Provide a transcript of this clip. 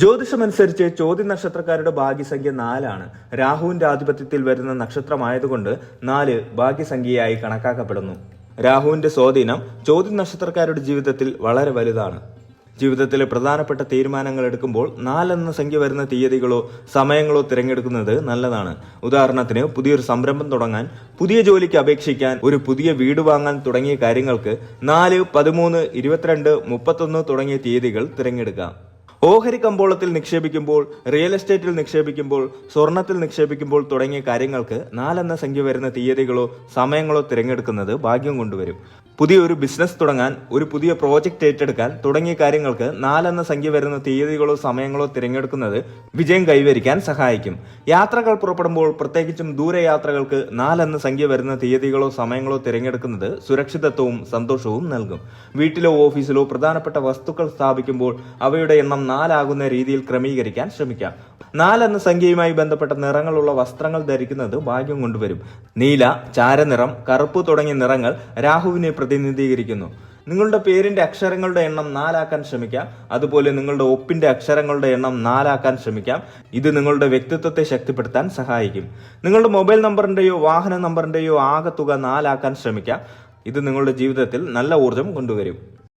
ജ്യോതിഷമനുസരിച്ച് ചോദ്യ നക്ഷത്രക്കാരുടെ ഭാഗ്യസംഖ്യ നാലാണ്. രാഹുവിന്റെ ആധിപത്യത്തിൽ വരുന്ന നക്ഷത്രമായതുകൊണ്ട് നാല് ഭാഗ്യസംഖ്യയായി കണക്കാക്കപ്പെടുന്നു. രാഹുവിന്റെ സ്വാധീനം ചോദ്യ നക്ഷത്രക്കാരുടെ ജീവിതത്തിൽ വളരെ വലുതാണ്. ജീവിതത്തിലെ പ്രധാനപ്പെട്ട തീരുമാനങ്ങൾ എടുക്കുമ്പോൾ നാലെന്ന സംഖ്യ വരുന്ന തീയതികളോ സമയങ്ങളോ തിരഞ്ഞെടുക്കുന്നത് നല്ലതാണ്. ഉദാഹരണത്തിന് പുതിയൊരു സംരംഭം തുടങ്ങാൻ പുതിയ ജോലിക്ക് അപേക്ഷിക്കാൻ ഒരു പുതിയ വീട് വാങ്ങാൻ തുടങ്ങിയ കാര്യങ്ങൾക്ക് നാല് പതിമൂന്ന് ഇരുപത്തിരണ്ട് മുപ്പത്തൊന്ന് തുടങ്ങിയ തീയതികൾ തിരഞ്ഞെടുക്കാം. ഓഹരി കമ്പോളത്തിൽ നിക്ഷേപിക്കുമ്പോൾ റിയൽ എസ്റ്റേറ്റിൽ നിക്ഷേപിക്കുമ്പോൾ സ്വർണത്തിൽ നിക്ഷേപിക്കുമ്പോൾ തുടങ്ങിയ കാര്യങ്ങൾക്ക് നാലെന്ന സംഖ്യ വരുന്ന തീയതികളോ സമയങ്ങളോ തിരഞ്ഞെടുക്കുന്നത് ഭാഗ്യം കൊണ്ടുവരും. പുതിയൊരു ബിസിനസ് തുടങ്ങാൻ ഒരു പുതിയ പ്രോജക്റ്റ് ഏറ്റെടുക്കാൻ തുടങ്ങിയ കാര്യങ്ങൾക്ക് നാലെന്ന സംഖ്യ വരുന്ന തീയതികളോ സമയങ്ങളോ തിരഞ്ഞെടുക്കുന്നത് വിജയം കൈവരിക്കാൻ സഹായിക്കും. യാത്രകൾ പുറപ്പെടുമ്പോൾ പ്രത്യേകിച്ചും ദൂരയാത്രകൾക്ക് നാലെന്ന സംഖ്യ വരുന്ന തീയതികളോ സമയങ്ങളോ തിരഞ്ഞെടുക്കുന്നത് സുരക്ഷിതത്വവും സന്തോഷവും നൽകും. വീട്ടിലോ ഓഫീസിലോ പ്രധാനപ്പെട്ട വസ്തുക്കൾ സ്ഥാപിക്കുമ്പോൾ അവയുടെ എണ്ണം നാലാകുന്ന രീതിയിൽ ക്രമീകരിക്കാൻ ശ്രമിക്കാം. നാലെന്ന സംഖ്യയുമായി ബന്ധപ്പെട്ട നിറങ്ങളുള്ള വസ്ത്രങ്ങൾ ധരിക്കുന്നത് ഭാഗ്യം കൊണ്ടുവരും. നീല ചാരനിറം കറുപ്പ് തുടങ്ങിയ നിറങ്ങൾ രാഹുവിനെ പ്രതിനിധീകരിക്കുന്നു. നിങ്ങളുടെ പേരിന്റെ അക്ഷരങ്ങളുടെ എണ്ണം നാലാക്കാൻ ശ്രമിക്കാം. അതുപോലെ നിങ്ങളുടെ ഒപ്പിന്റെ അക്ഷരങ്ങളുടെ എണ്ണം നാലാക്കാൻ ശ്രമിക്കാം. ഇത് നിങ്ങളുടെ വ്യക്തിത്വത്തെ ശക്തിപ്പെടുത്താൻ സഹായിക്കും. നിങ്ങളുടെ മൊബൈൽ നമ്പറിന്റെയോ വാഹന നമ്പറിന്റെയോ ആകെ തുക നാലാക്കാൻ ശ്രമിക്കാം. ഇത് നിങ്ങളുടെ ജീവിതത്തിൽ നല്ല ഊർജം കൊണ്ടുവരും.